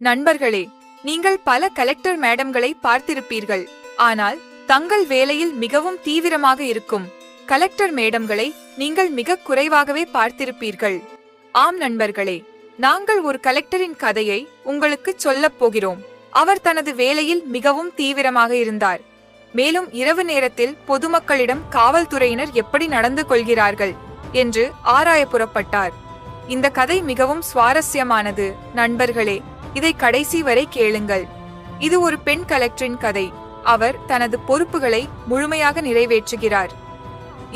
நண்பர்களே நீங்கள் பல கலெக்டர் மேடம்களை பார்த்திருப்பீர்கள். ஆனால் தங்கள் வேலையில் மிகவும் தீவிரமாக இருக்கும் கலெக்டர் மேடம்களை நீங்கள் மிக குறைவாகவே பார்த்திருப்பீர்கள். ஆம் நண்பர்களே நாங்கள் ஒரு கலெக்டரின் கதையை உங்களுக்கு சொல்லப் போகிறோம். அவர் தனது வேலையில் மிகவும் தீவிரமாக இருந்தார். மேலும் இரவு நேரத்தில் பொதுமக்களிடம் காவல்துறையினர் எப்படி நடந்து கொள்கிறார்கள் என்று ஆராய புறப்பட்டார். இந்த கதை மிகவும் சுவாரஸ்யமானது. நண்பர்களே இதை கடைசி வரை கேளுங்கள். இது ஒரு பெண் கலெக்டரின் கதை. அவர் தனது பொறுப்புகளை முழுமையாக நிறைவேற்றுகிறார்.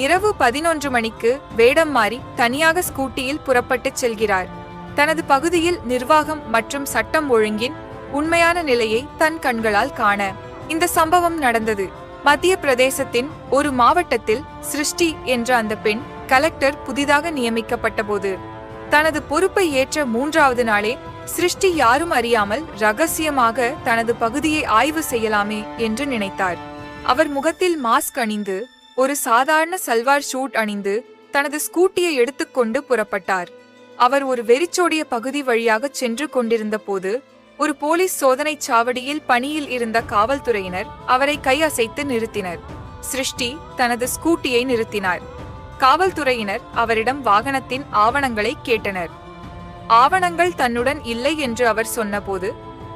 இரவு பதினொன்று மணிக்கு வேடம் மாறி தனியாக ஸ்கூட்டியில் புறப்பட்டுச் செல்கிறார். தனது பகுதியில் நிர்வாகம் மற்றும் சட்டம் ஒழுங்கின் உண்மையான நிலையை தன் கண்களால் காண இந்த சம்பவம் நடந்தது. மத்திய பிரதேசத்தின் ஒரு மாவட்டத்தில் சிருஷ்டி என்ற அந்த பெண் கலெக்டர் புதிதாக நியமிக்கப்பட்டபோது தனது பொறுப்பை ஏற்ற மூன்றாவது நாளே சிருஷ்டி யாரும் அறியாமல் ரகசியமாக தனது பகுதியை ஆய்வு செய்யலாமே என்று நினைத்தார். அவர் முகத்தில் மாஸ்க் அணிந்து ஒரு சாதாரண சல்வார் ஷூட் அணிந்து தனது ஸ்கூட்டியை எடுத்துக்கொண்டு புறப்பட்டார். அவர் ஒரு வெறிச்சோடிய பகுதி வழியாக சென்று கொண்டிருந்த போது ஒரு போலீஸ் சோதனைச் சாவடியில் பணியில் இருந்த காவல்துறையினர் அவரை கையசைத்து நிறுத்தினர். சிருஷ்டி தனது ஸ்கூட்டியை நிறுத்தினார். காவல்துறையினர் அவரிடம் வாகனத்தின் ஆவணங்களை கேட்டனர். ஆவணங்கள் தன்னுடன் இல்லை என்று அவர் சொன்னபோது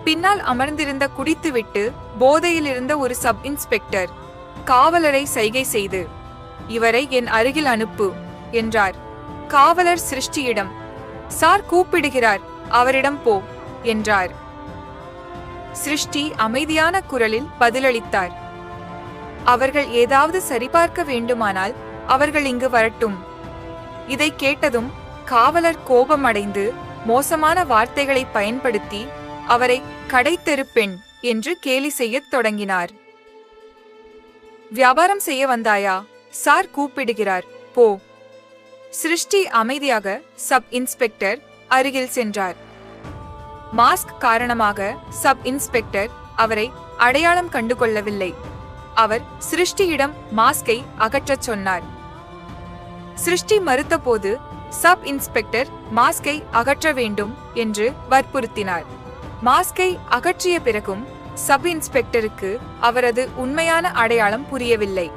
பின்னால் அமர்ந்திருந்த குடித்துவிட்டு போதையில் இருந்த ஒரு சப் இன்ஸ்பெக்டர் காவலரை சைகை செய்து இவரை என் அருகில் அனுப்பு என்றார். காவலர் சிருஷ்டியிடம் சார் கூப்பிடுகிறார் அவரிடம் போ என்றார். சிருஷ்டி அமைதியான குரலில் பதிலளித்தார். அவர்கள் ஏதாவது சரிபார்க்க வேண்டுமானால் அவர்கள் இங்கு வரட்டும் இதை கேட்டதும் காவலர் கோபமடைந்து மோசமான வார்த்தைகளை பயன்படுத்தி அவரை கடைத்தெரு பெண் என்று கேலி செய்யத் தொடங்கினார். வியாபாரம் செய்ய வந்தாயா? சார் கூப்பிடுகிறார். போ. சிருஷ்டி அமைதியாக சப் இன்ஸ்பெக்டர் அருகில் சென்றார். மாஸ்க் காரணமாக சப் இன்ஸ்பெக்டர் அவரை அடையாளம் கண்டு கொள்ளவில்லை அவர் சிருஷ்டியிடம் மாஸ்கை அகற்றச் சொன்னார். சிருஷ்டி மறுத்தபோது சப் இன்ஸ்பெக்டர் மாஸ்கை அகற்ற வேண்டும் என்று வற்புறுத்தினார். மாஸ்கை அகற்றிய பிறகும் சப் இன்ஸ்பெக்டருக்கு அவரது உண்மையான அடையாளம் புரியவில்லை.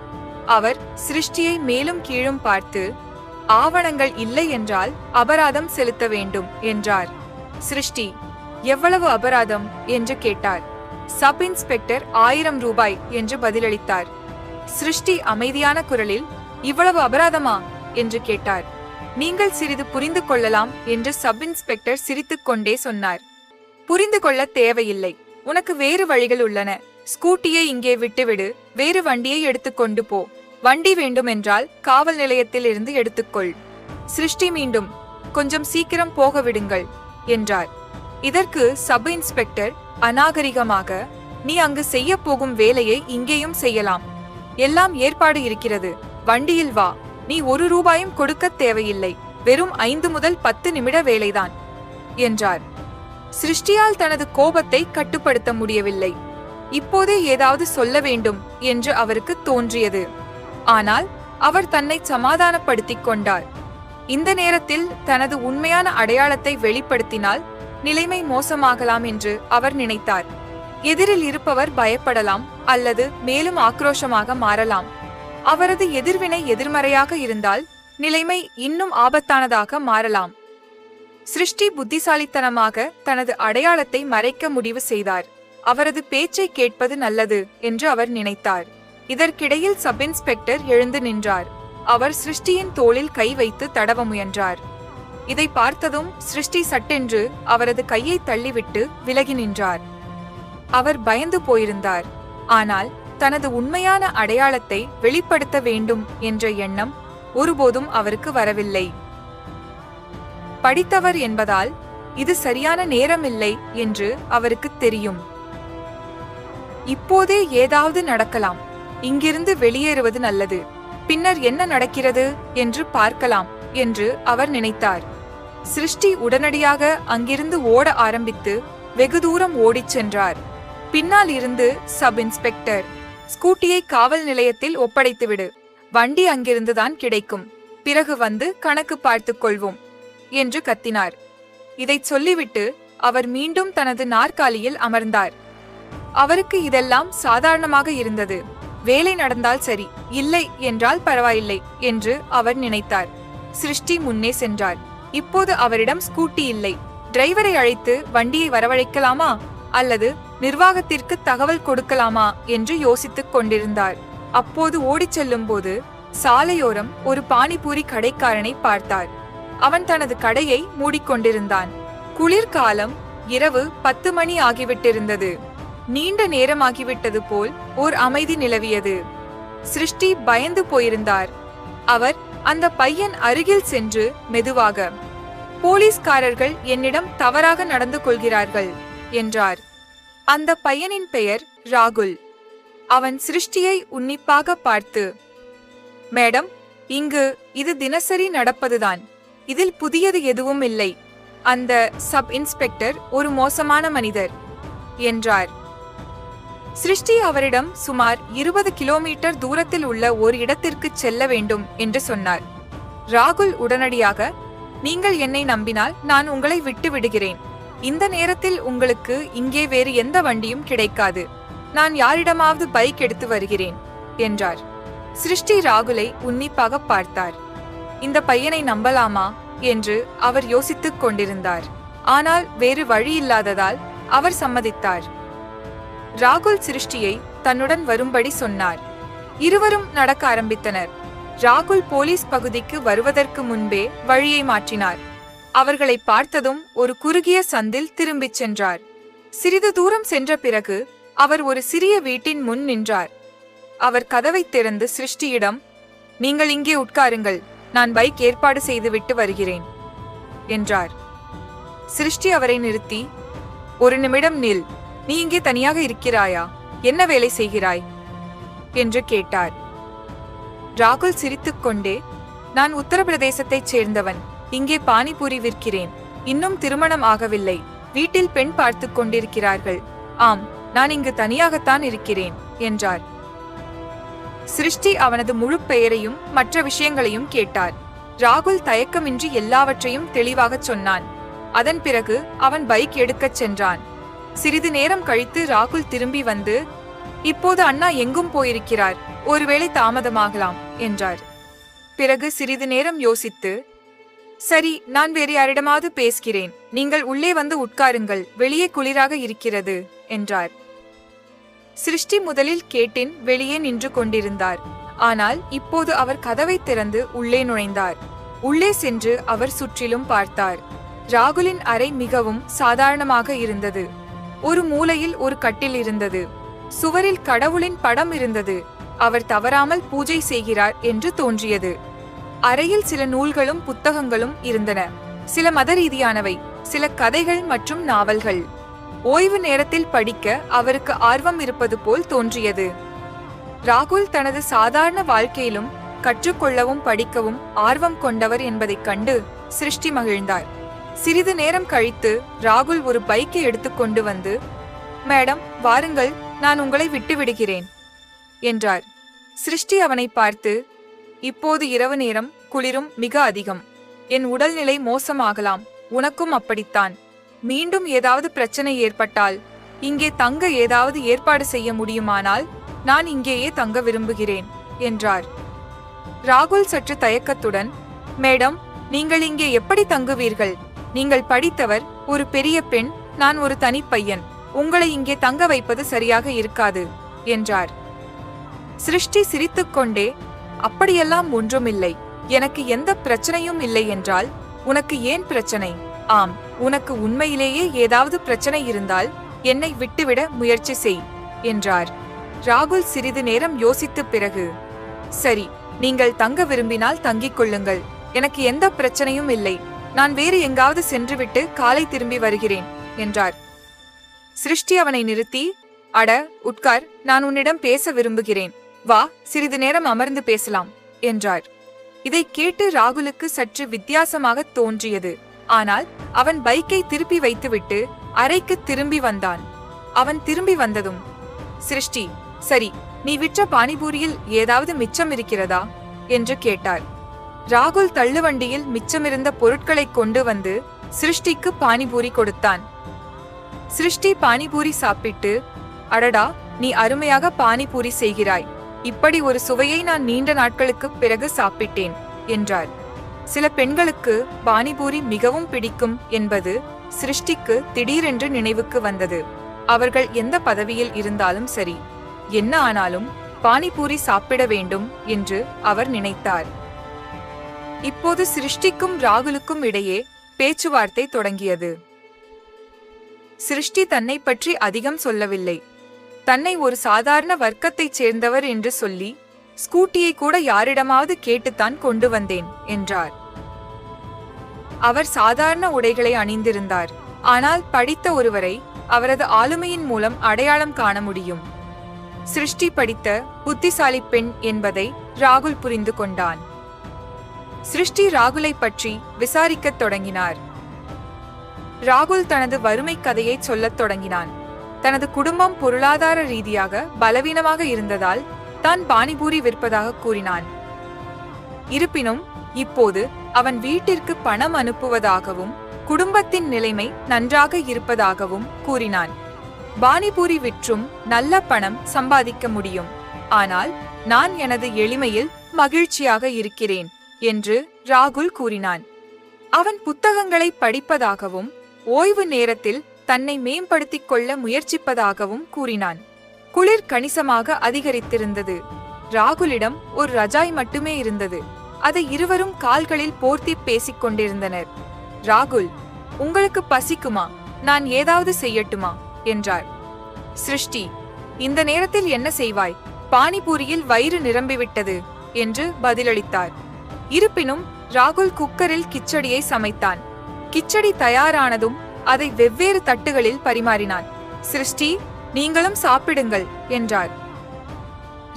அவர் சிருஷ்டியை மேலும் கீழும் பார்த்து ஆவணங்கள் இல்லை என்றால் அபராதம் செலுத்த வேண்டும் என்றார். சிருஷ்டி எவ்வளவு அபராதம்? என்று கேட்டார். சப் இன்ஸ்பெக்டர் ஆயிரம் ரூபாய் என்று பதிலளித்தார். சிருஷ்டி அமைதியான குரலில் இவ்வளவு அபராதமா? என்று கேட்டார். நீங்கள் சிறிது புரிந்து கொள்ளலாம் என்று சப் இன்ஸ்பெக்டர் சிரித்துக்கொண்டே சொன்னார். புரிந்து கொள்ள தேவையில்லை. உனக்கு வேறு வழிகள் உள்ளன. ஸ்கூட்டியை இங்கே விட்டுவிடு. வேறு வண்டியை எடுத்துக்கொண்டு போ. வண்டி வேண்டுமென்றால் காவல் நிலையத்தில் இருந்து எடுத்துக்கொள் சிருஷ்டி மீண்டும் கொஞ்சம் சீக்கிரம் போக விடுங்கள் என்றார். இதற்கு சப் இன்ஸ்பெக்டர் அநாகரிகமாக நீ அங்கு செய்ய போகும் வேலையை இங்கேயும் செய்யலாம். எல்லாம் ஏற்பாடு இருக்கிறது. வண்டியில் வா. நீ ஒரு ரூபாயும் கொடுக்க தேவையில்லை. வெறும் ஐந்து முதல் பத்து நிமிட வேலைதான் என்றார். சிருஷ்டியால் தனது கோபத்தை கட்டுப்படுத்த முடியவில்லை. இப்போதே ஏதாவது சொல்ல வேண்டும் என்று அவருக்கு தோன்றியது. ஆனால் அவர் தன்னை சமாதானப்படுத்திக் கொண்டார். இந்த நேரத்தில் தனது உண்மையான அடையாளத்தை வெளிப்படுத்தினால் நிலைமை மோசமாகலாம் என்று அவர் நினைத்தார். எதிரில் இருப்பவர் பயப்படலாம் அல்லது மேலும் ஆக்ரோஷமாக மாறலாம். அவரது எதிர்வினை எதிர்மறையாக இருந்தால் நிலைமை இன்னும் ஆபத்தானதாக மாறலாம். சிருஷ்டி புத்திசாலித்தனமாக தனது அடையாளத்தை மறைக்க முடிவு செய்தார். அவரது பேச்சை கேட்பது நல்லது என்று அவர் நினைத்தார். இதற்கிடையில் சப் இன்ஸ்பெக்டர் எழுந்து நின்றார். அவர் சிருஷ்டியின் தோளில் கை வைத்து தடவ முயன்றார். இதை பார்த்ததும் சிருஷ்டி சட்டென்று அவரது கையை தள்ளிவிட்டு விலகி நின்றார். அவர் பயந்து போயிருந்தார். ஆனால் தனது உண்மையான அடையாளத்தை வெளிப்படுத்த வேண்டும் என்ற எண்ணம் ஒருபோதும் அவருக்கு வரவில்லை. படித்தவர் என்பதால் இது சரியான நேரமில்லை என்று அவருக்கு தெரியும். இப்போதே ஏதாவது நடக்கலாம். இங்கிருந்து வெளியேறுவது நல்லது. பின்னர் என்ன நடக்கிறது என்று பார்க்கலாம் என்று அவர் நினைத்தார். சிருஷ்டி உடனடியாக அங்கிருந்து ஓட ஆரம்பித்து வெகு தூரம் ஓடிச் சென்றார். பின்னால் இருந்து சப் இன்ஸ்பெக்டர் ஸ்கூட்டியை காவல் நிலையத்தில் ஒப்படைத்துவிடு. வண்டி அங்கிருந்துதான் கிடைக்கும். பிறகு வந்து கணக்கு பார்த்துக் கொள்வோம் என்று கத்தினார். இதைச் சொல்லிவிட்டு அவர் மீண்டும் தனது நாற்காலியில் அமர்ந்தார். அவருக்கு இதெல்லாம் சாதாரணமாக இருந்தது. வேலை நடந்தால் சரி இல்லை என்றால் பரவாயில்லை என்று அவர் நினைத்தார். சிருஷ்டி முன்னே சென்றார். இப்போது அவரிடம் ஸ்கூட்டி இல்லை. டிரைவரை அழைத்து வண்டியை வரவழைக்கலாமா? அல்லது நிர்வாகத்திற்கு தகவல் கொடுக்கலாமா என்று யோசித்துக் கொண்டிருந்தார். அப்போது ஓடிச் செல்லும்போது சாலையோரம் ஒரு பானிபூரி கடைக்காரனை பார்த்தார். அவன் தனது கடையை மூடிக்கொண்டிருந்தான். குளிர்காலம் இரவு பத்து மணி ஆகிவிட்டிருந்தது. நீண்ட நேரமாகிவிட்டது போல் ஓர் அமைதி நிலவியது. சிருஷ்டி பயந்து போயிருந்தார். அவர் அந்த பையன் அருகில் சென்று மெதுவாக போலீஸ்காரர்கள் என்னிடம் தவறாக நடந்து கொள்கிறார்கள். என்றார். அந்த பையனின் பெயர் ராகுல். அவன் சிருஷ்டியை உன்னிப்பாக பார்த்து மேடம் இங்கு இது தினசரி நடப்பதுதான். இதில் புதியது எதுவும் இல்லை. அந்த சப் இன்ஸ்பெக்டர் ஒரு மோசமான மனிதர் என்றார். சிருஷ்டி அவரிடம் சுமார் இருபது கிலோமீட்டர் தூரத்தில் உள்ள ஒரு இடத்திற்கு செல்ல வேண்டும் என்று சொன்னார். ராகுல் உடனடியாக நீங்கள் என்னை நம்பினால் நான் உங்களை விட்டு விடுகிறேன். இந்த நேரத்தில் உங்களுக்கு இங்கே வேறு எந்த வண்டியும் கிடைக்காது. நான் யாரிடமாவது பைக் எடுத்து வருகிறேன் என்றார். சிருஷ்டி ராகுலை உன்னிப்பாக பார்த்தார். இந்த பையனை நம்பலாமா? என்று அவர் யோசித்துக் கொண்டிருந்தார். ஆனால் வேறு வழி இல்லாததால் அவர் சம்மதித்தார். ராகுல் சிருஷ்டியை தன்னுடன் வரும்படி சொன்னார். இருவரும் நடக்க ஆரம்பித்தனர். ராகுல் போலீஸ் பகுதிக்கு வருவதற்கு முன்பே வழியை மாற்றினார். அவர்களை பார்த்ததும் ஒரு குறுகிய சந்தில் திரும்பிச் சென்றார். சிறிது தூரம் சென்ற பிறகு அவர் ஒரு சிறிய வீட்டின் முன் நின்றார். அவர் கதவை திறந்து சிருஷ்டியிடம் நீங்கள் இங்கே உட்காருங்கள் நான் பைக் ஏற்பாடு செய்துவிட்டு வருகிறேன் என்றார். சிருஷ்டி அவரை நிறுத்தி ஒரு நிமிடம் நில் நீ இங்கே தனியாக இருக்கிறாயா? என்ன வேலை செய்கிறாய்? என்று கேட்டார். ராகுல் சிரித்துக்கொண்டே நான் உத்தரப்பிரதேசத்தைச் சேர்ந்தவன் இங்கே பானிபூரி விற்கிறேன் இன்னும் திருமணம் ஆகவில்லை. வீட்டில் பெண் பார்த்து கொண்டிருக்கிறார்கள். ஆம் நான் இங்கு தனியாகத்தான் இருக்கிறேன் என்றார். சிருஷ்டி அவனது முழு பெயரையும் மற்ற விஷயங்களையும் கேட்டார். ராகுல் தயக்கமின்றி எல்லாவற்றையும் தெளிவாகச் சொன்னான். அதன் பிறகு அவன் பைக் எடுக்கச் சென்றான். சிறிது நேரம் கழித்து ராகுல் திரும்பி வந்து இப்போது அண்ணா எங்கும் போயிருக்கிறார்? ஒருவேளை தாமதமாகலாம் என்றார். பிறகு சிறிது நேரம் யோசித்து சரி நான் வேறு யாரிடமாவது பேசுகிறேன். நீங்கள் உள்ளே வந்து உட்காருங்கள். வெளியே குளிராக இருக்கிறது என்றார். சிருஷ்டி முதலில் கேட்டின் வெளியே நின்று கொண்டிருந்தார். ஆனால் இப்போது அவர் கதவை திறந்து உள்ளே நுழைந்தார். உள்ளே சென்று அவர் சுற்றிலும் பார்த்தார். ராகுலின் அறை மிகவும் சாதாரணமாக இருந்தது. ஒரு மூலையில் ஒரு கட்டில் இருந்தது. சுவரில் கடவுளின் படம் இருந்தது. அவர் தவறாமல் பூஜை செய்கிறார் என்று தோன்றியது. அறையில் சில நூல்களும் புத்தகங்களும் இருந்தன. சில மத ரீதியானவை சில கதைகள் மற்றும் நாவல்கள். ஓய்வு நேரத்தில் படிக்க அவருக்கு ஆர்வம் இருப்பது போல் தோன்றியது. ராகுல் தனது சாதாரண வாழ்க்கையிலும் கற்றுக்கொள்ளவும் படிக்கவும் ஆர்வம் கொண்டவர் என்பதைக் கண்டு சிருஷ்டி மகிழ்ந்தார். சிறிது நேரம் கழித்து ராகுல் ஒரு பைக்கை எடுத்துக்கொண்டு வந்து மேடம் வாருங்கள் நான் உங்களை விட்டு விடுகிறேன் என்றார். சிருஷ்டி அவனை பார்த்து இப்போது இரவு நேரம் குளிரும் மிக அதிகம். என் உடல்நிலை மோசமாகலாம். உனக்கும் அப்படித்தான். மீண்டும் ஏதாவது பிரச்சனை ஏற்பட்டால் இங்கே தங்க ஏதாவது ஏற்பாடு செய்ய முடியுமானால் நான் இங்கேயே தங்க விரும்புகிறேன் என்றார். ராகுல் சற்று தயக்கத்துடன் மேடம் நீங்கள் இங்கே எப்படி தங்குவீர்கள்? நீங்கள் படித்தவர் ஒரு பெரிய பெண் நான் ஒரு தனிப்பையன் உங்களை இங்கே தங்க வைப்பது சரியாக இருக்காது என்றார். சிருஷ்டி சிரித்துக்கொண்டே அப்படியெல்லாம் ஒன்றுமில்லை. எனக்கு எந்த பிரச்சனையும் இல்லை என்றால் உனக்கு ஏன் பிரச்சனை? ஆம் உனக்கு உண்மையிலேயே ஏதாவது பிரச்சனை இருந்தால் என்னை விட்டுவிட முயற்சி செய் என்றார். ராகுல் சிறிது நேரம் யோசித்த பிறகு சரி நீங்கள் தங்க விரும்பினால் தங்கிக் கொள்ளுங்கள். எனக்கு எந்த பிரச்சனையும் இல்லை. நான் வேறு எங்காவது சென்றுவிட்டு காலை திரும்பி வருகிறேன் என்றார். சிருஷ்டி அவனை நிறுத்தி அட உட்கார் நான் உன்னிடம் பேச விரும்புகிறேன். வா சிறிது நேரம் அமர்ந்து பேசலாம் என்றார். இதை கேட்டு ராகுலுக்கு சற்று வித்தியாசமாக தோன்றியது. ஆனால் அவன் பைக்கை திருப்பி வைத்துவிட்டு அறைக்கு திரும்பி வந்தான். அவன் திரும்பி வந்ததும் சிருஷ்டி சரி நீ விற்ற பானிபூரியில் ஏதாவது மிச்சம் இருக்கிறதா? என்று கேட்டார். ராகுல் தள்ளுவண்டியில் மிச்சமிருந்த பொருட்களை கொண்டு வந்து சிருஷ்டிக்கு பானிபூரி கொடுத்தான். சிருஷ்டி பானிபூரி சாப்பிட்டு அடடா நீ அருமையாக பானிபூரி செய்கிறாய். இப்படி ஒரு சுவையை நான் நீண்ட நாட்களுக்கு பிறகு சாப்பிட்டேன் என்றார். சில பெண்களுக்கு பானிபூரி மிகவும் பிடிக்கும் என்பது சிருஷ்டிக்கு திடீரென்று நினைவுக்கு வந்தது. அவர்கள் எந்த பதவியில் இருந்தாலும் சரி என்ன ஆனாலும் பானிபூரி சாப்பிட வேண்டும் என்று அவர் நினைத்தார். இப்போது சிருஷ்டிக்கும் ராகுலுக்கும் இடையே பேச்சுவார்த்தை தொடங்கியது. சிருஷ்டி தன்னை பற்றி அதிகம் சொல்லவில்லை. தன்னை ஒரு சாதாரண வர்க்கத்தைச் சேர்ந்தவர் என்று சொல்லி ஸ்கூட்டியை கூட யாரிடமாவது கேட்டுத்தான் கொண்டு வந்தேன் என்றார். அவர் சாதாரண உடைகளை அணிந்திருந்தார். ஆனால் படித்த ஒருவரை அவரது ஆளுமையின் மூலம் அடையாளம் காண முடியும். சிருஷ்டி படித்த புத்திசாலி பெண் என்பதை ராகுல் புரிந்து கொண்டான். சிருஷ்டி ராகுலை பற்றி விசாரிக்கத் தொடங்கினார். ராகுல் தனது வறுமை கதையை சொல்லத் தொடங்கினான். தனது குடும்பம் பொருளாதார ரீதியாக பலவீனமாக இருந்ததால் தான் பானிபூரி விற்பதாக கூறினான். இருப்பினும் இப்போது அவன் வீட்டிற்கு பணம் அனுப்புவதாகவும் குடும்பத்தின் நிலைமை நன்றாக இருப்பதாகவும் கூறினான். பானிபூரி விற்றும் நல்ல பணம் சம்பாதிக்க முடியும். ஆனால் நான் எனது எளிமையில் மகிழ்ச்சியாக இருக்கிறேன் என்று ராகுல் கூறினான். அவன் புத்தகங்களை படிப்பதாகவும் ஓய்வு நேரத்தில் தன்னை மேம்படுத்திக் கொள்ள முயற்சிப்பதாகவும் கூறினான். குளிர் கணிசமாக அதிகரித்திருந்தது. ராகுலிடம் ஒரு ரஜாய் மட்டுமே இருந்தது. அதை இருவரும் கால்களில் போர்த்தி பேசிக் கொண்டிருந்தனர். ராகுல் உங்களுக்கு பசிக்குமா? நான் ஏதாவது செய்யட்டுமா? என்றார். சிருஷ்டி இந்த நேரத்தில் என்ன செய்வாய்? பானிபூரியில் வயிறு நிரம்பிவிட்டது என்று பதிலளித்தார். இருப்பினும் ராகுல் குக்கரில் கிச்சடியை சமைத்தான். கிச்சடி தயாரானதும் அதை வெவ்வேறு தட்டுகளில் பரிமாறினான் சிருஷ்டி நீங்களும் சாப்பிடுங்கள் என்றார்.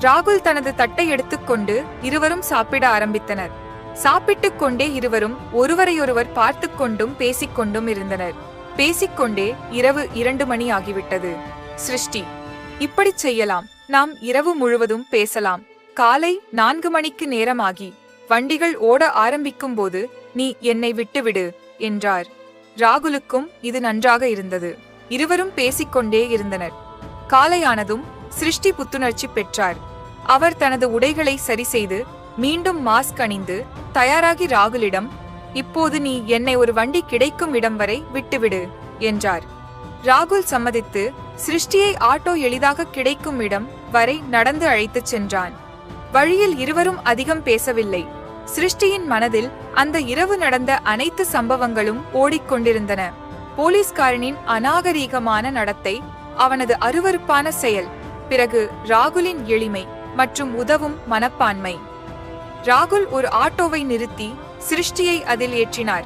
ராகுல் தனது தட்டை எடுத்துக்கொண்டு இருவரும் சாப்பிட ஆரம்பித்தனர். சாப்பிட்டுக் கொண்டே இருவரும் ஒருவரையொருவர் பார்த்து கொண்டும் பேசிக்கொண்டும் இருந்தனர். பேசிக்கொண்டே இரவு இரண்டு மணி ஆகிவிட்டது. சிருஷ்டி இப்படிச் செய்யலாம். நாம் இரவு முழுவதும் பேசலாம். காலை நான்கு மணிக்கு நேரமாகி வண்டிகள் ஓட ஆரம்பிக்கும் போது நீ என்னை விட்டுவிடு என்றார். ராகுலுக்கும் இது நன்றாக இருந்தது. இருவரும் பேசிக்கொண்டே இருந்தனர். காலையானதும் சிருஷ்டி புத்துணர்ச்சி பெற்றார். அவர் தனது உடைகளை சரி செய்து மீண்டும் மாஸ்க் அணிந்து தயாராகி ராகுலிடம் இப்போது நீ என்னை ஒரு வண்டி கிடைக்கும் இடம் வரை விட்டுவிடு என்றார். ராகுல் சம்மதித்து சிருஷ்டியை ஆட்டோ எளிதாக கிடைக்கும் இடம் வரை நடந்து அழைத்துச் சென்றான். வழியில் இருவரும் அதிகம் பேசவில்லை. சிருஷ்டியின் மனதில் அந்த இரவு நடந்த அனைத்து சம்பவங்களும் ஓடிக்கொண்டிருந்தன. போலீஸ்காரனின் அநாகரீகமான நடத்தை அவனது அருவருப்பான செயல் பிறகு ராகுலின் எளிமை மற்றும் உதவும் மனப்பான்மை. ராகுல் ஒரு ஆட்டோவை நிறுத்தி சிருஷ்டியை அதில் ஏற்றினார்.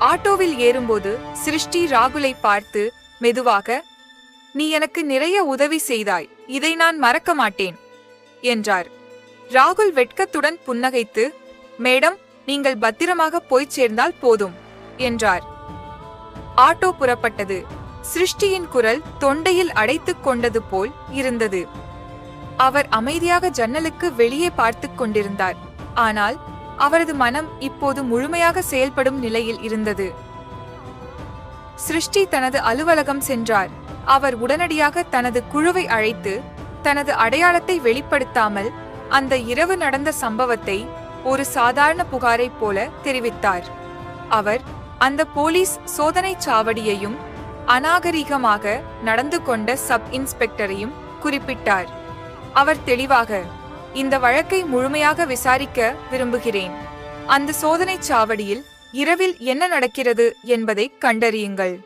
ஆட்டோவில் ஏறும்போது சிருஷ்டி ராகுலை பார்த்து மெதுவாக நீ எனக்கு நிறைய உதவி செய்தாய் இதை நான் மறக்க மாட்டேன் என்றார். ராகுல் வெட்கத்துடன் புன்னகைத்து மேடம் நீங்கள் பத்திரமாக போய் சேர்ந்தால் போதும் என்றார். ஆட்டோ புறப்பட்டது. சிருஷ்டியின் குரல் தொண்டையில் அடைத்துக் கொண்டது போல் இருந்தது. அவர் அமைதியாக ஜன்னலுக்கு வெளியே பார்த்து கொண்டிருந்தார். ஆனால் அவரது மனம் இப்போது முழுமையாக செயல்படும் நிலையில் இருந்தது. சிருஷ்டி தனது அலுவலகம் சென்றார். அவர் உடனடியாக தனது குழுவை அழைத்து தனது அடையாளத்தை வெளிப்படுத்தாமல் அந்த இரவு நடந்த சம்பவத்தை ஒரு சாதாரண புகாரைப் போல தெரிவித்தார். அவர் அந்த போலீஸ் சோதனை சாவடியையும் அநாகரிகமாக நடந்து கொண்ட சப் இன்ஸ்பெக்டரையும் குறிப்பிட்டார். அவர் தெளிவாக இந்த வழக்கை முழுமையாக விசாரிக்க விரும்புகிறேன். அந்த சோதனை சாவடியில் இரவில் என்ன நடக்கிறது என்பதை கண்டறியுங்கள்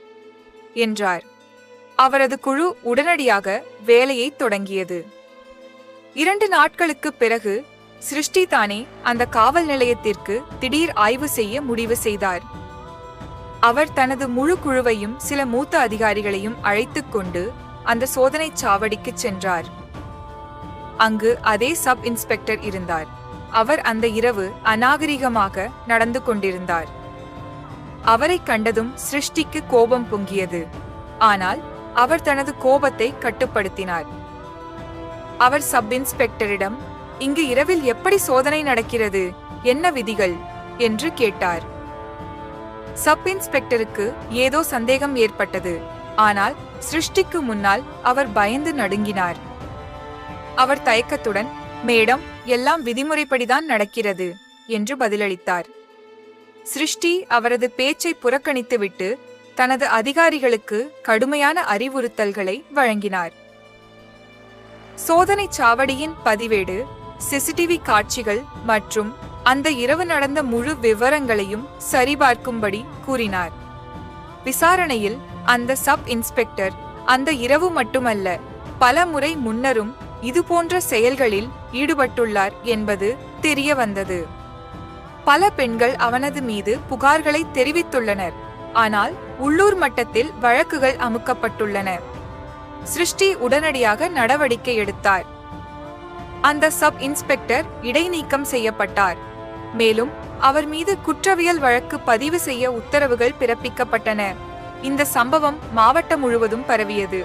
என்றார். அவரது குழு உடனடியாக வேலையை தொடங்கியது. இரண்டு நாட்களுக்கு பிறகு சிருஷ்டி தானே அந்த காவல் நிலையத்திற்கு திடீர் ஆய்வு செய்ய முடிவு செய்தார். அவர் தனது முழு குழுவையும் சில மூத்த அதிகாரிகளையும் அழைத்து கொண்டு அந்த சோதனை சாவடிக்கு சென்றார். அங்கு அதே சப் இன்ஸ்பெக்டர் இருந்தார். அவர் அந்த இரவு அநாகரிகமாக நடந்து கொண்டிருந்தார். அவரை கண்டதும் சிருஷ்டிக்கு கோபம் பொங்கியது. ஆனால் அவர் தனது கோபத்தை கட்டுப்படுத்தினார். அவர் சப் இன்ஸ்பெக்டரிடம் இங்கு இரவில் எப்படி சோதனை நடக்கிறது? என்ன விதிகள்? என்று கேட்டார். சப் இன்ஸ்பெக்டருக்கு ஏதோ சந்தேகம் ஏற்பட்டது. ஆனால் சிருஷ்டிக்கு முன்னால் அவர் பயந்து நடுங்கினார். அவர் தயக்கத்துடன் மேடம் எல்லாம் விதிமுறைப்படிதான் நடக்கிறது என்று பதிலளித்தார். சிருஷ்டி அவரது பேச்சை புறக்கணித்துவிட்டு தனது அதிகாரிகளுக்கு கடுமையான அறிவுறுத்தல்களை வழங்கினார். சோதனை சாவடியின் பதிவேடு சிசிடிவி காட்சிகள் மற்றும் அந்த இரவு நடந்த முழு விவரங்களையும் சரிபார்க்கும்படி கூறினார். விசாரணையில் அந்த சப் இன்ஸ்பெக்டர் அந்த இரவு மட்டுமல்ல பல முறை முன்னரும் இதுபோன்ற செயல்களில் ஈடுபட்டுள்ளார் என்பது தெரிய வந்தது. பல பெண்கள் அவனது மீது புகார்களை தெரிவித்துள்ளனர். ஆனால் உள்ளூர் மட்டத்தில் வழக்குகள் அமுக்கப்பட்டுள்ளன. சிருஷ்டி உடனடியாக நடவடிக்கை எடுத்தார். அந்த சப் இன்ஸ்பெக்டர் இடைநீக்கம் செய்யப்பட்டார். மேலும் அவர் மீது குற்றவியல் வழக்கு பதிவு செய்ய உத்தரவுகள் பிறப்பிக்கப்பட்டன. இந்த சம்பவம் மாவட்டம் முழுவதும் பரவியது.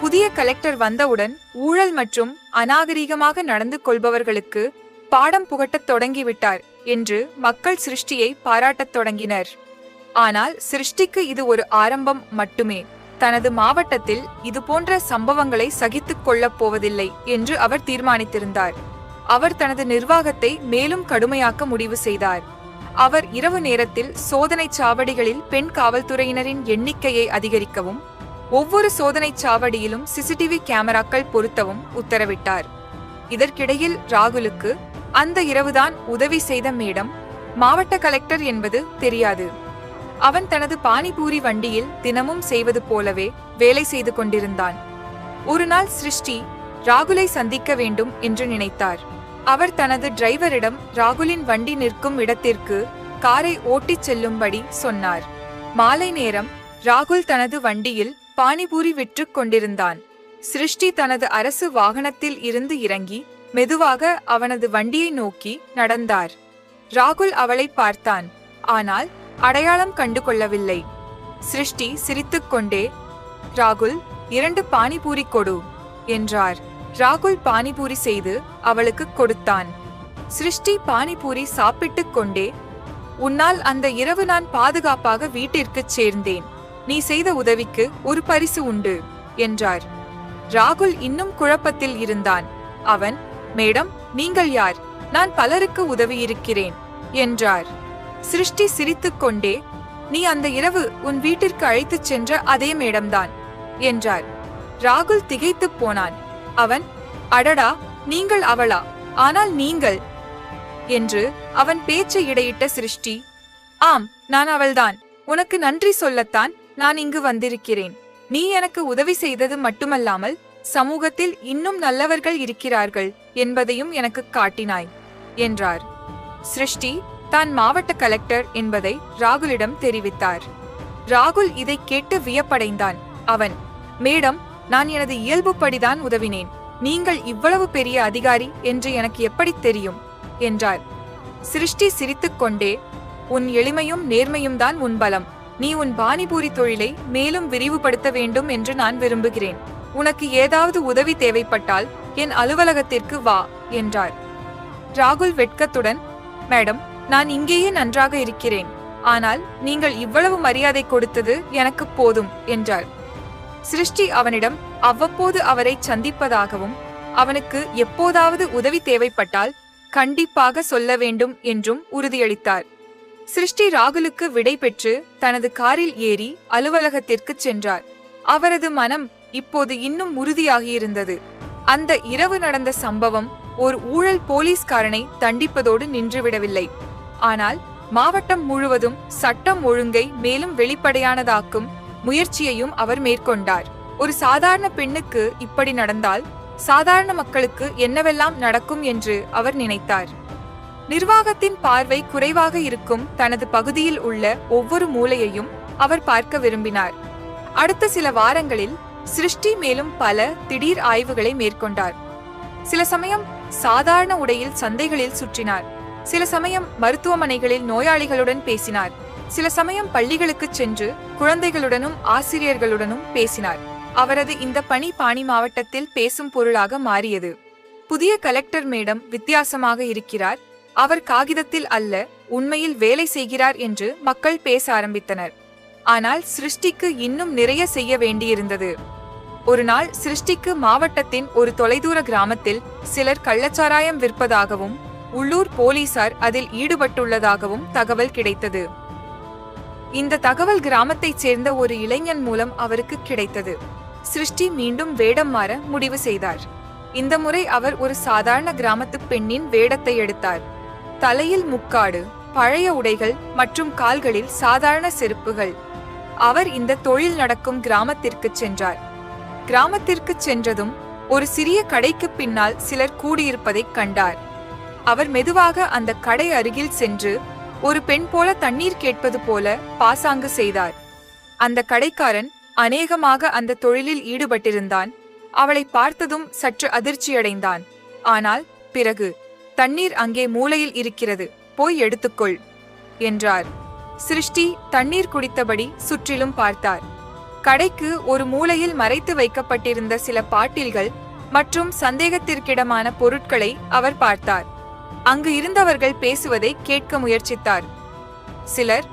புதிய கலெக்டர் வந்தவுடன் ஊழல் மற்றும் அநாகரீகமாக நடந்து கொள்பவர்களுக்கு பாடம் புகட்டத் தொடங்கிவிட்டார் என்று மக்கள் சிருஷ்டியை பாராட்டத் தொடங்கினர். ஆனால் சிருஷ்டிக்கு இது ஒரு ஆரம்பம் மட்டுமே. தனது மாவட்டத்தில் இதுபோன்ற சம்பவங்களை சகித்துக் கொள்ளப் போவதில்லை என்று அவர் தீர்மானித்திருந்தார். அவர் தனது நிர்வாகத்தை மேலும் கடுமையாக்க முடிவு செய்தார். அவர் இரவு நேரத்தில் சோதனைச் சாவடிகளில் பெண் காவல்துறையினரின் எண்ணிக்கையை அதிகரிக்கவும் ஒவ்வொரு சோதனைச் சாவடியிலும் சிசிடிவி கேமராக்கள் பொருத்தவும் உத்தரவிட்டார். இதற்கிடையில் ராகுலுக்கு அந்த இரவுதான் உதவி செய்த மேடம் மாவட்ட கலெக்டர் என்பது தெரியாது. அவன் தனது பானிபூரி வண்டியில் தினமும் செய்வது போலவே வேலை செய்து கொண்டிருந்தான். ஒருநாள் சிருஷ்டி ராகுலை சந்திக்க வேண்டும் என்று நினைத்தார். அவர் தனது டிரைவரிடம் ராகுலின் வண்டி நிற்கும் இடத்திற்கு காரை ஓட்டிச் செல்லும்படி சொன்னார். மாலை நேரம் ராகுல் தனது வண்டியில் பானிபூரி விற்றுக் கொண்டிருந்தான். சிருஷ்டி தனது அரசு வாகனத்தில் இருந்து இறங்கி மெதுவாக அவனது வண்டியை நோக்கி நடந்தார். ராகுல் அவளை பார்த்தான். ஆனால் அடையாளம் கண்டு கொள்ளவில்லை சிருஷ்டி சிரித்துக்கொண்டே ராகுல் இரண்டு பானிபூரி கொடு என்றார். ராகுல் பானிபூரி செய்து அவளுக்கு கொடுத்தான். சிருஷ்டி பானிபூரி சாப்பிட்டுக் கொண்டே உன்னால் அந்த இரவு நான் பாதுகாப்பாக வீட்டிற்குச் சேர்ந்தேன். நீ செய்த உதவிக்கு ஒரு பரிசு உண்டு என்றார். ராகுல் இன்னும் குழப்பத்தில் இருந்தான். அவன் மேடம் நீங்கள் யார்? நான் பலருக்கு உதவியிருக்கிறேன் என்றார். சிருஷ்டி சிரித்துக்கொண்டே நீ அந்த இரவு உன் வீட்டிற்கு அழைத்துச் சென்ற அதே மேடம்தான் என்றார் ராகுல் திகைத்துப் போனான். அவன் அடடா நீங்கள் அவளா? ஆனால் நீங்கள்? என்று அவன் பேச்சை இடையிட்ட சிருஷ்டி ஆம் நான் அவள்தான். உனக்கு நன்றி சொல்லத்தான் நான் இங்கு வந்திருக்கிறேன். நீ எனக்கு உதவி செய்தது மட்டுமல்லாமல் சமூகத்தில் இன்னும் நல்லவர்கள் இருக்கிறார்கள் என்பதையும் எனக்கு காட்டினாய் என்றார். சிருஷ்டி தான் மாவட்ட கலெக்டர் என்பதை ராகுலிடம் தெரிவித்தார். ராகுல் இதை கேட்டு வியப்படைந்தான். அவன் மேடம் நான் எனது இயல்புப்படிதான் உதவினேன். நீங்கள் இவ்வளவு பெரிய அதிகாரி என்று எனக்கு எப்படி தெரியும்? என்றார். சிருஷ்டி சிரித்துக்கொண்டே உன் எளிமையும் நேர்மையும் தான் உன் பலம். நீ உன் பானிபூரி தொழிலை மேலும் விரிவுபடுத்த வேண்டும் என்று நான் விரும்புகிறேன். உனக்கு ஏதாவது உதவி தேவைப்பட்டால் என் அலுவலகத்திற்கு வா என்றார். ராகுல் வெட்கத்துடன் மேடம் நான் இங்கேயே நன்றாக இருக்கிறேன். ஆனால் நீங்கள் இவ்வளவு மரியாதை கொடுத்தது எனக்கு போதும் என்றார் சிருஷ்டி அவனிடம் அவ்வப்போது அவரை சந்திப்பதாகவும் அவனுக்கு எப்போதாவது உதவி தேவைப்பட்டால் கண்டிப்பாக சொல்ல வேண்டும் என்றும் உறுதியளித்தார். சிருஷ்டி ராகுலுக்கு விடை பெற்று தனது காரில் ஏறி அலுவலகத்திற்கு சென்றார். அவரது மனம் இப்போது இன்னும் உறுதியாகியிருந்தது. அந்த இரவு நடந்த சம்பவம் ஒரு ஊழல் போலீஸ்காரனை தண்டிப்பதோடு நின்றுவிடவில்லை. ஆனால் மாவட்டம் முழுவதும் சட்டம் ஒழுங்கை மேலும் வெளிப்படையானதாக்கும் முயற்சியையும் அவர் மேற்கொண்டார். ஒரு சாதாரண பெண்ணுக்கு இப்படி நடந்தால் சாதாரண மக்களுக்கு என்னவெல்லாம் நடக்கும் என்று அவர் நினைத்தார். நிர்வாகத்தின் பார்வை குறைவாக இருக்கும் தனது பகுதியில் உள்ள ஒவ்வொரு மூலையையும் அவர் பார்க்க விரும்பினார். அடுத்த சில வாரங்களில் சிருஷ்டி மேலும் பல திடீர் ஆய்வுகளை மேற்கொண்டார். சில சமயம் சாதாரண உடையில் சந்தைகளில் சுற்றினார். சில சமயம் மருத்துவமனைகளில் நோயாளிகளுடன் பேசினார். சில சமயம் பள்ளிகளுக்குச் சென்று குழந்தைகளுடனும் ஆசிரியர்களுடனும் பேசினார். அவரது இந்த பணி பாணி மாவட்டத்தில் பேசும் பொருளாக மாறியது. புதிய கலெக்டர் மேடம் வித்தியாசமாக இருக்கிறார். அவர் காகிதத்தில் அல்ல உண்மையில் வேலை செய்கிறார் என்று மக்கள் பேச ஆரம்பித்தனர். ஆனால் சிருஷ்டிக்கு இன்னும் நிறைய செய்ய வேண்டியிருந்தது. ஒரு நாள் சிருஷ்டிக்கு மாவட்டத்தின் ஒரு தொலைதூர கிராமத்தில் சிலர் கள்ளச்சாராயம் விற்பதாகவும் உள்ளூர் போலீசார் அதில் ஈடுபட்டுள்ளதாகவும் தகவல் கிடைத்தது. இந்த தகவல் கிராமத்தைச் சேர்ந்த ஒரு இளைஞன் மூலம் அவருக்கு கிடைத்தது. சிருஷ்டி மீண்டும் வேடம் மாற முடிவு செய்தார். இந்த முறை அவர் ஒரு சாதாரண கிராமத்து பெண்ணின் வேடத்தை எடுத்தார். தலையில் முக்காடு பழைய உடைகள் மற்றும் கால்களில் சாதாரண செருப்புகள். அவர் இந்த தொழில் நடக்கும் கிராமத்திற்கு சென்றார். கிராமத்திற்கு சென்றதும் ஒரு சிறிய கடைக்கு பின்னால் சிலர் கூடியிருப்பதைக் கண்டார். அவர் மெதுவாக அந்த கடை அருகில் சென்று ஒரு பெண் போல தண்ணீர் கேட்பது போல பாசாங்கு செய்தார். அந்த கடைக்காரன் அநேகமாக அந்த தொழிலில் ஈடுபட்டிருந்தான். அவளை பார்த்ததும் சற்று அதிர்ச்சியடைந்தான். ஆனால் பிறகு தண்ணீர் அங்கே மூலையில் இருக்கிறது. போய் எடுத்துக்கொள் என்றார். சிருஷ்டி தண்ணீர் குடித்தபடி சுற்றிலும் பார்த்தார். கடைக்கு ஒரு மூலையில் மறைத்து வைக்கப்பட்டிருந்த சில பாட்டில்கள் மற்றும் சந்தேகத்திற்கிடமான பொருட்களை அவர் பார்த்தார். அங்கு இருந்தவர்கள் பேசுவதை கேட்க முயற்சித்தார். சிலர்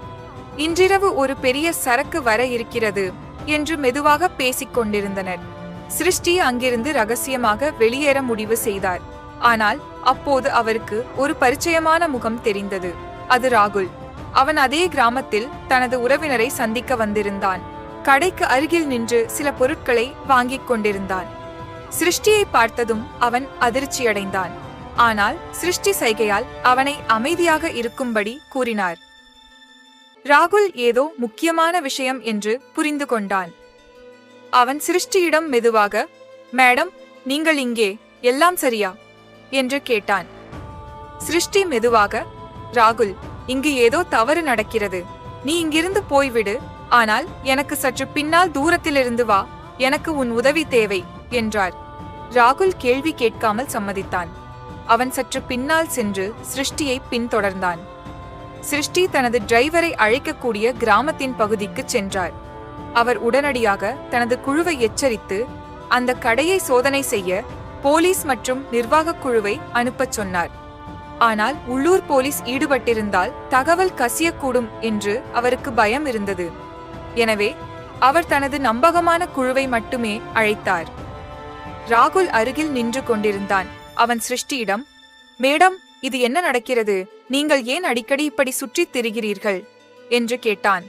இன்றிரவு ஒரு பெரிய சரக்கு வர இருக்கிறது என்று மெதுவாக பேசிக் கொண்டிருந்தனர். சிருஷ்டி அங்கிருந்து ரகசியமாக வெளியேற முடிவு செய்தார். ஆனால் அப்போது அவருக்கு ஒரு பரிச்சயமான முகம் தெரிந்தது. அது ராகுல். அவன் அதே கிராமத்தில் தனது உறவினரை சந்திக்க வந்திருந்தான். கடைக்கு அருகில் நின்று சில பொருட்களை வாங்கிக் கொண்டிருந்தான். சிருஷ்டியை பார்த்ததும் அவன் அதிர்ச்சியடைந்தான். ஆனால் சிருஷ்டி சைகையால் அவனை அமைதியாக இருக்கும்படி கூறினார். ராகுல் ஏதோ முக்கியமான விஷயம் என்று புரிந்து கொண்டான். அவன் சிருஷ்டியிடம் மெதுவாக மேடம் நீங்கள் இங்கே எல்லாம் சரியா? என்று கேட்டான். சிருஷ்டி மெதுவாக ராகுல் இங்கு ஏதோ தவறு நடக்கிறது. நீ இங்கிருந்து போய்விடு. ஆனால் எனக்கு சற்று பின்னால் தூரத்திலிருந்து வா. எனக்கு உன் உதவி தேவை என்றார். ராகுல் கேள்வி கேட்காமல் சம்மதித்தான். அவன் சற்று பின்னால் சென்று சிருஷ்டியை பின்தொடர்ந்தான். சிருஷ்டி தனது டிரைவரை அழைக்கக்கூடிய கிராமத்தின் பகுதிக்கு சென்றார். அவர் உடனடியாக தனது குழுவை எச்சரித்து அந்த கடையை சோதனை செய்ய போலீஸ் மற்றும் நிர்வாகக் குழுவை அனுப்பச் சொன்னார். ஆனால் உள்ளூர் போலீஸ் ஈடுபட்டிருந்தால் தகவல் கசியக்கூடும் என்று அவருக்கு பயம் இருந்தது. எனவே அவர் தனது நம்பகமான குழுவை மட்டுமே அழைத்தார். ராகுல் அருகில் நின்று கொண்டிருந்தான். அவன் சிருஷ்டியிடம் மேடம் இது என்ன நடக்கிறது? நீங்கள் ஏன் அடிக்கடி இப்படி சுற்றித் திரிகிறீர்கள்? என்று கேட்டான்.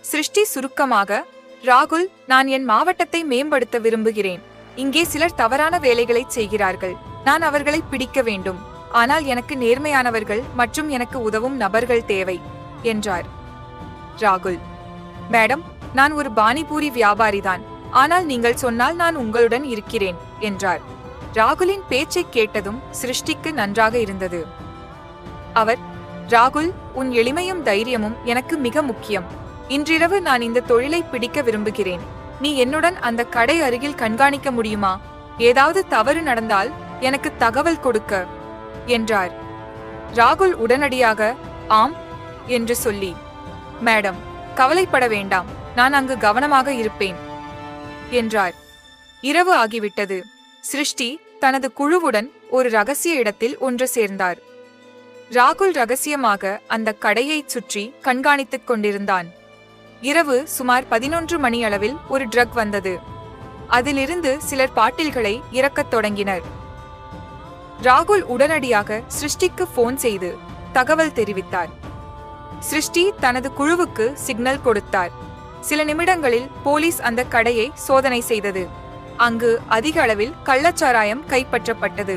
சிருஷ்டி சுருக்கமாக ராகுல் நான் என் மாவட்டத்தை மேம்படுத்த விரும்புகிறேன். இங்கே சிலர் தவறான வேலைகளை செய்கிறார்கள். நான் அவர்களை பிடிக்க வேண்டும். ஆனால் எனக்கு நேர்மையானவர்கள் மற்றும் எனக்கு உதவும் நபர்கள் தேவை என்றார். ராகுல் மேடம் நான் ஒரு பானிபூரி வியாபாரிதான். ஆனால் நீங்கள் சொன்னால் நான் உங்களுடன் இருக்கிறேன் என்றார். ராகுலின் பேச்சைக் கேட்டதும் சிருஷ்டிக்கு நன்றாக இருந்தது. அவர் ராகுல் உன் எளிமையும் தைரியமும் எனக்கு மிக முக்கியம். இன்றிரவு நான் இந்த தொழிலை பிடிக்க விரும்புகிறேன். நீ என்னுடன் அந்த கடை அருகில் கண்காணிக்க முடியுமா? ஏதாவது தவறு நடந்தால் எனக்கு தகவல் கொடுக்க என்றார். ராகுல் உடனடியாக ஆம் என்று சொல்லி மேடம் கவலைப்பட வேண்டாம். நான் அங்கு கவனமாக இருப்பேன் என்றார். இரவு ஆகிவிட்டது. சிருஷ்டி தனது குழுவுடன் ஒரு ரகசிய இடத்தில் ஒன்று சேர்ந்தார். ராகுல் ரகசியமாக அந்த கடையைச் சுற்றி கண்காணித்துக் கொண்டிருந்தான். இரவு சுமார் பதினொன்று மணி அளவில் ஒரு ட்ரக் வந்தது. அதிலிருந்து சிலர் பாட்டில்களை இறக்கத் தொடங்கினர். ராகுல் உடனடியாக சிருஷ்டிக்கு போன் செய்து தகவல் தெரிவித்தார். சிருஷ்டி தனது குழுவுக்கு சிக்னல் கொடுத்தார். சில நிமிடங்களில் போலீஸ் அந்த கடையை சோதனை செய்தது. அங்கு அதிக அளவில் கள்ளச்சாராயம் கைப்பற்றப்பட்டது.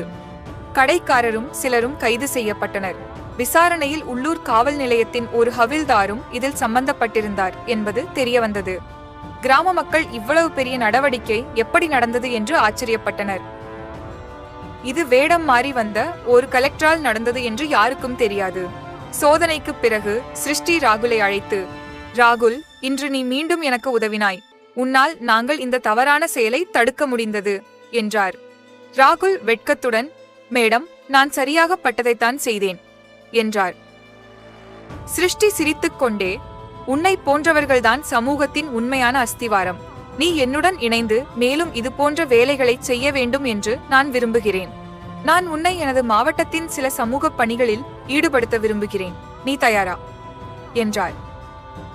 கடைக்காரரும் சிலரும் கைது செய்யப்பட்டனர். விசாரணையில் உள்ளூர் காவல் நிலையத்தின் ஒரு ஹவில்தாரும் இதில் சம்பந்தப்பட்டிருந்தார் என்பது தெரியவந்தது. கிராம மக்கள் இவ்வளவு பெரிய நடவடிக்கை எப்படி நடந்தது என்று ஆச்சரியப்பட்டனர். இது வேடம் மாறி வந்த ஒரு கலெக்டரால் நடந்தது என்று யாருக்கும் தெரியாது. சோதனைக்கு பிறகு சிருஷ்டி ராகுலை அழைத்து ராகுல் இன்று நீ மீண்டும் எனக்கு உதவினாய். உன்னால் நாங்கள் இந்த தவறான செயலை தடுக்க முடிந்தது என்றார். ராகுல் வெட்கத்துடன் மேடம் நான் சரியாக பட்டதைத்தான் செய்தேன் என்றார். சிருஷ்டி சிரித்துக்கொண்டே உன்னை போன்றவர்கள்தான் சமூகத்தின் உண்மையான அஸ்திவாரம். நீ என்னுடன் இணைந்து மேலும் இது போன்ற வேலைகளை செய்ய வேண்டும் என்று நான் விரும்புகிறேன். நான் உன்னை எனது மாவட்டத்தின் சில சமூக பணிகளில் ஈடுபடுத்த விரும்புகிறேன். நீ தயாரா? என்றார்.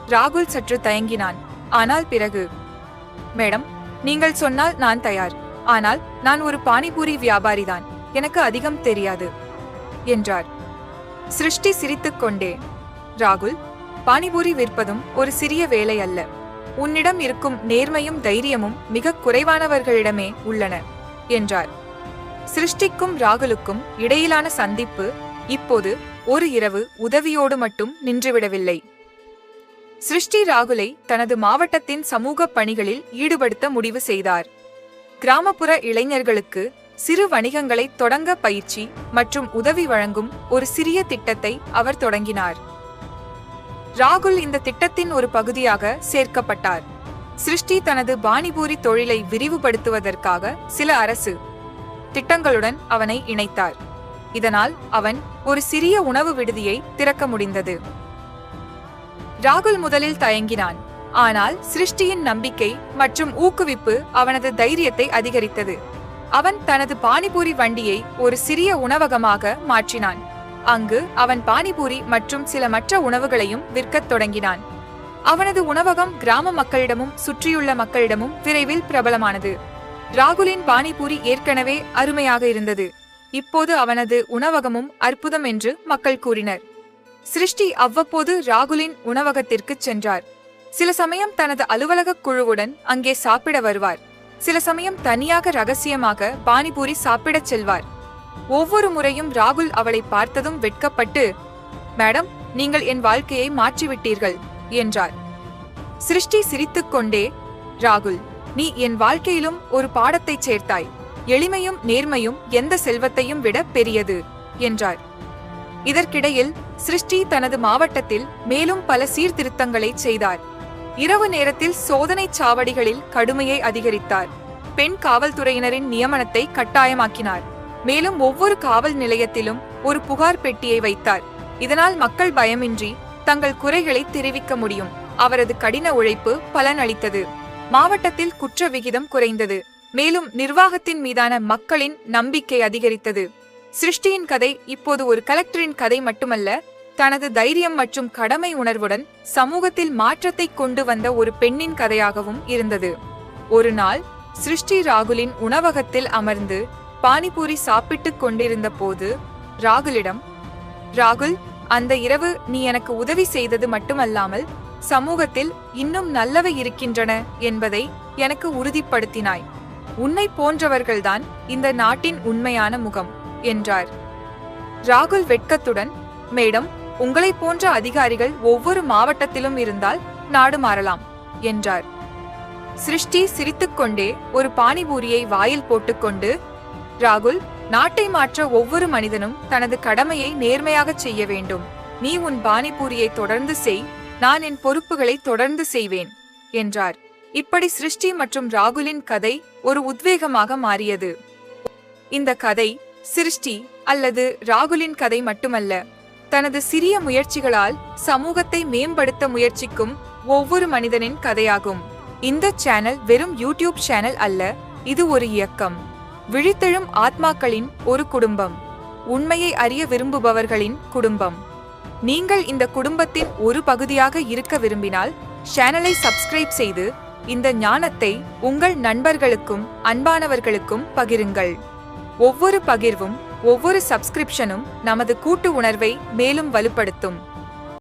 ராகுல் சற்று தயங்கினான். ஆனால் பிறகு மேடம் நீங்கள் சொன்னால் நான் தயார். ஆனால் நான் ஒரு பானிபூரி வியாபாரிதான். எனக்கு அதிகம் தெரியாது என்றார். சிருஷ்டி சிரித்துக்கொண்டே ராகுல் பானிபூரி விற்பதும் ஒரு சிறிய வேலை அல்ல. உன்னிடம் இருக்கும் நேர்மையும் தைரியமும் மிக குறைவானவர்களிடமே உள்ளன என்றார். சிருஷ்டிக்கும் ராகுலுக்கும் இடையிலான சந்திப்பு இப்போது ஒரு இரவு உதவியோடு மட்டும் நின்றுவிடவில்லை. சிருஷ்டி ராகுலை தனது மாவட்டத்தின் சமூக பணிகளில் ஈடுபடுத்த முடிவு செய்தார். கிராமப்புற இளைஞர்களுக்கு சிறு வணிகங்களை தொடங்க பயிற்சி மற்றும் உதவி வழங்கும் ஒரு சிறிய திட்டத்தை அவர் தொடங்கினார். ராகுல் இந்த திட்டத்தின் ஒரு பகுதியாக சேர்க்கப்பட்டார். சிருஷ்டி தனது பானிபூரி தொழிலை விரிவுபடுத்துவதற்காக சில அரசு திட்டங்களுடன் அவனை இணைத்தார். இதனால் அவன் ஒரு சிறிய உணவு விடுதியை திறக்க முடிந்தது. ராகுல் முதலில் தயங்கினான். ஆனால் சிருஷ்டியின் நம்பிக்கை மற்றும் ஊக்குவிப்பு அவனது தைரியத்தை அதிகரித்தது. அவன் தனது பானிபூரி வண்டியை ஒரு சிறிய உணவகமாக மாற்றினான். அங்கு அவன் பானிபூரி மற்றும் சில மற்ற உணவுகளையும் விற்கத் தொடங்கினான். அவனது உணவகம் கிராம மக்களிடமும் சுற்றியுள்ள மக்களிடமும் விரைவில் பிரபலமானது. ராகுலின் பானிபூரி ஏற்கனவே அருமையாக இருந்தது. இப்போது அவனது உணவகமும் அற்புதம் என்று மக்கள் கூறினர். சிருஷ்டி அவ்வப்போது ராகுலின் உணவகத்திற்குச் சென்றார். சில சமயம் தனது அலுவலக குழுவுடன் அங்கே சாப்பிட வருவார். சில சமயம் தனியாக ரகசியமாக பானிபூரி சாப்பிடச் செல்வார். ஒவ்வொரு முறையும் ராகுல் அவளை பார்த்ததும் வெட்கப்பட்டு மேடம் நீங்கள் என் வாழ்க்கையை மாற்றிவிட்டீர்கள் என்றார். சிருஷ்டி சிரித்துக்கொண்டே ராகுல் நீ என் வாழ்க்கையிலும் ஒரு பாடத்தைச் சேர்த்தாய். எளிமையும் நேர்மையும் எந்த செல்வத்தையும் விட பெரியது என்றார். இதற்கிடையில் சிருஷ்டி தனது மாவட்டத்தில் மேலும் பல சீர்திருத்தங்களை செய்தார். இரவு நேரத்தில் சோதனை சாவடிகளில் கடுமையை அதிகரித்தார். பெண் காவல்துறையினரின் நியமனத்தை கட்டாயமாக்கினார். மேலும் ஒவ்வொரு காவல் நிலையத்திலும் ஒரு புகார் பெட்டியை வைத்தார். இதனால் மக்கள் பயமின்றி தங்கள் குறைகளை தெரிவிக்க முடியும். அவரது கடின உழைப்பு பலனளித்தது. மாவட்டத்தில் குற்ற விகிதம் குறைந்தது. மேலும் நிர்வாகத்தின் மீதான மக்களின் நம்பிக்கை அதிகரித்தது. சிருஷ்டியின் கதை இப்போது ஒரு கலெக்டரின் கதை மட்டுமல்ல தனது தைரியம் மற்றும் கடமை உணர்வுடன் சமூகத்தில் மாற்றத்தை கொண்டு வந்த ஒரு பெண்ணின் கதையாகவும் இருந்தது. ஒரு நாள் சிருஷ்டி ராகுலின் உணவகத்தில் அமர்ந்து பானிபூரி சாப்பிட்டுக் கொண்டிருந்த போது ராகுலிடம் ராகுல் அந்த இரவு நீ எனக்கு உதவி செய்தது மட்டுமல்லாமல் சமூகத்தில் இன்னும் நல்லவை இருக்கின்றன என்பதை எனக்கு உறுதிப்படுத்தினாய். உன்னை போன்றவர்கள்தான் இந்த நாட்டின் உண்மையான முகம். என்றார். ராகுல் வெட்கத்துடன் மேடம் உங்களைப் போன்ற அதிகாரிகள் ஒவ்வொரு மாவட்டத்திலும் இருந்தால் நாடு மாறலாம் என்றார். சிருஷ்டி சிரித்துக்கொண்டே ஒரு பானிபூரியை வாயில் போட்டுக்கொண்டு ராகுல் நாட்டை மாற்ற ஒவ்வொரு மனிதனும் தனது கடமையை நேர்மையாகச் செய்ய வேண்டும். நீ உன் பானிபூரியை தொடர்ந்து செய் நான் என் பொறுப்புகளை தொடர்ந்து செய்வேன் என்றார். இப்படி சிருஷ்டி மற்றும் ராகுலின் கதை ஒரு உத்வேகமாக மாறியது. இந்த கதை சிருஷ்டி அல்லது ராகுலின் கதை மட்டுமல்ல தனது சிறிய முயற்சிகளால் சமூகத்தை மேம்படுத்த முயற்சிக்கும் ஒவ்வொரு மனிதனின் கதையாகும். இந்த சேனல் வெறும் யூடியூப் சேனல் அல்ல இது ஒரு இயக்கம். விழித்தெழும் ஆத்மாக்களின் ஒரு குடும்பம். உண்மையை அறிய விரும்புபவர்களின் குடும்பம். நீங்கள் இந்த குடும்பத்தின் ஒரு பகுதியாக இருக்க விரும்பினால் சேனலை சப்ஸ்கிரைப் செய்து இந்த ஞானத்தை உங்கள் நண்பர்களுக்கும் அன்பானவர்களுக்கும் பகிருங்கள். ஒவ்வொரு பகிர்வும் ஒவ்வொரு சப்ஸ்கிரிப்ஷனும் நமது கூட்டு உணர்வை மேலும் வலுப்படுத்தும்.